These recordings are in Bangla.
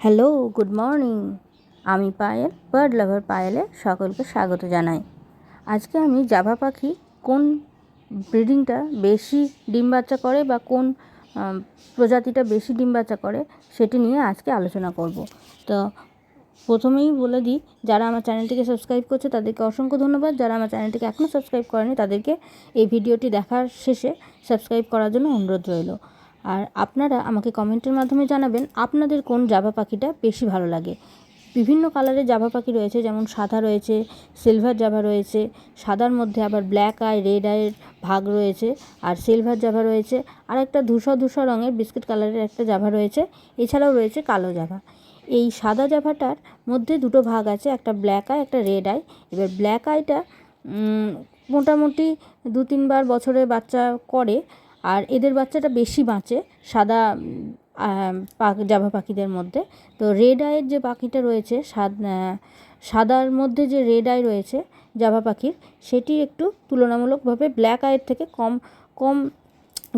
Hello, good morning. আমি পায়েল, বার্ড লাভার পায়েলে সকলকে স্বাগত জানাই। আজকে আমি জাভা পাখি কোন ব্রিডিংটা বেশি ডিম বাচ্চা করে বা কোন প্রজাতিটা বেশি ডিম বাচ্চা করে সেটি নিয়ে আজকে আলোচনা করব। তো প্রথমেই বলে দিই, যারা আমার চ্যানেলটিকে সাবস্ক্রাইব করছে তাদেরকে অসংখ্য ধন্যবাদ। যারা আমার চ্যানেলটিকে এখনও সাবস্ক্রাইব করেনি তাদেরকে এই ভিডিওটি দেখার শেষে সাবস্ক্রাইব করার জন্য অনুরোধ রইল। আর আপনারা আমাকে কমেন্টের মাধ্যমে জানাবেন আপনাদের কোন জাভা পাখিটা বেশি ভালো লাগে। বিভিন্ন কালারের জাভা পাখি রয়েছে, যেমন সাদা রয়েছে সিলভার জাভা রয়েছে, সাদার মধ্যে আবার ব্ল্যাক আই রেড আইয়ের ভাগ রয়েছে, আর সিলভার জাভা রয়েছে, আর একটা ধূসর ধূসর রঙের বিস্কিট কালারের একটা জাভা রয়েছে, এছাড়াও রয়েছে কালো জাভা এই সাদা জাভাটার মধ্যে দুটো ভাগ আছে, একটা ব্ল্যাক আই একটা রেড আই এবার ব্ল্যাক আইটা মোটামুটি দু তিনবার বছরে বাচ্চা করে আর এদের বাচ্চাটা বেশি বাঁচে, সাদা জাভা পাখিদের মধ্যে। তো রেড আয়ের যে পাখিটা রয়েছে, সাদ সাদার মধ্যে যে রেড আই রয়েছে জাভা পাখির, সেটি একটু তুলনামূলকভাবে ব্ল্যাক আয়ের থেকে কম কম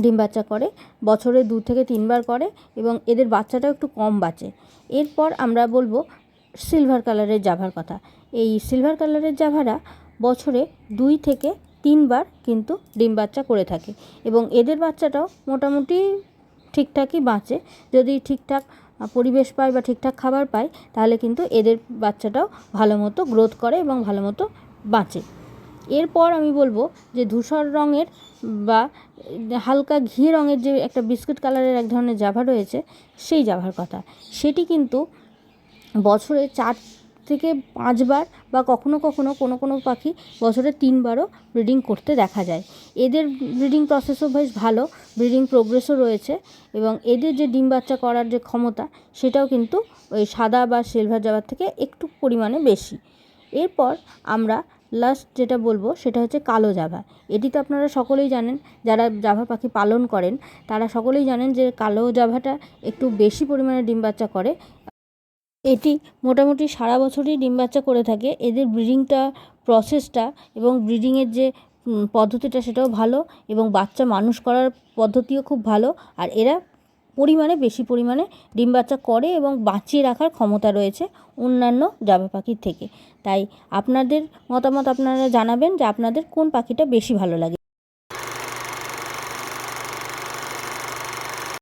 ডিম বাচ্চা করে, বছরে দু থেকে তিনবার করে এবং এদের বাচ্চাটাও একটু কম বাঁচে। এরপর আমরা বলব সিলভার কালারের জাভার কথা। এই সিলভার কালারের জাভারা বছরে দুই থেকে তিনবার কিন্তু ডিম বাচ্চা করে থাকে এবং এদের বাচ্চাটাও মোটামুটি ঠিকঠাকই বাঁচে। যদি ঠিকঠাক পরিবেশ পায় বা ঠিকঠাক খাবার পায়, তাহলে কিন্তু এদের বাচ্চাটাও ভালো মতো গ্রোথ করে এবং ভালো মতো বাঁচে। এরপর আমি বলব যে ধূসর রঙের বা হালকা ঘি রঙের যে একটা বিস্কুট কালারের এক ধরনের জাভা রয়েছে, সেই জাভার কথা। সেটি কিন্তু বছরে চার থেকে পাঁচবার বা কখনো কখনো কোনো কোনো পাখি বছরে তিনবারও ব্রিডিং করতে দেখা যায়। এদের ব্রিডিং প্রসেসও বেশ ভালো, ব্রিডিং প্রোগ্রেসও রয়েছে এবং এদের যে ডিম বাচ্চা করার যে ক্ষমতা সেটাও কিন্তু ওই সাদা বা সিলভার জাভার থেকে একটু পরিমাণে বেশি। এরপর আমরা লাস্ট যেটা বলব সেটা হচ্ছে কালো জাভা। এটি তো আপনারা সকলেই জানেন, যারা জাভা পাখি পালন করেন, তারা সকলেই জানেন যে কালো জাভাটা একটু বেশি পরিমাণে ডিম বাচ্চা করে। এটি মোটামুটি সারা বছরই ডিম বাচ্চা করে থাকে। এদের ব্রিডিংটা, প্রসেসটা এবং ব্রিডিংয়ের যে পদ্ধতিটা সেটাও ভালো এবং বাচ্চা মানুষ করার পদ্ধতিও খুব ভালো। আর এরা পরিমাণে, বেশি পরিমাণে ডিম বাচ্চা করে এবং বাঁচিয়ে রাখার ক্ষমতা রয়েছে অন্যান্য জাভা পাখির থেকে। তাই আপনাদের মতামত আপনারা জানাবেন যে আপনাদের কোন পাখিটা বেশি ভালো লাগে।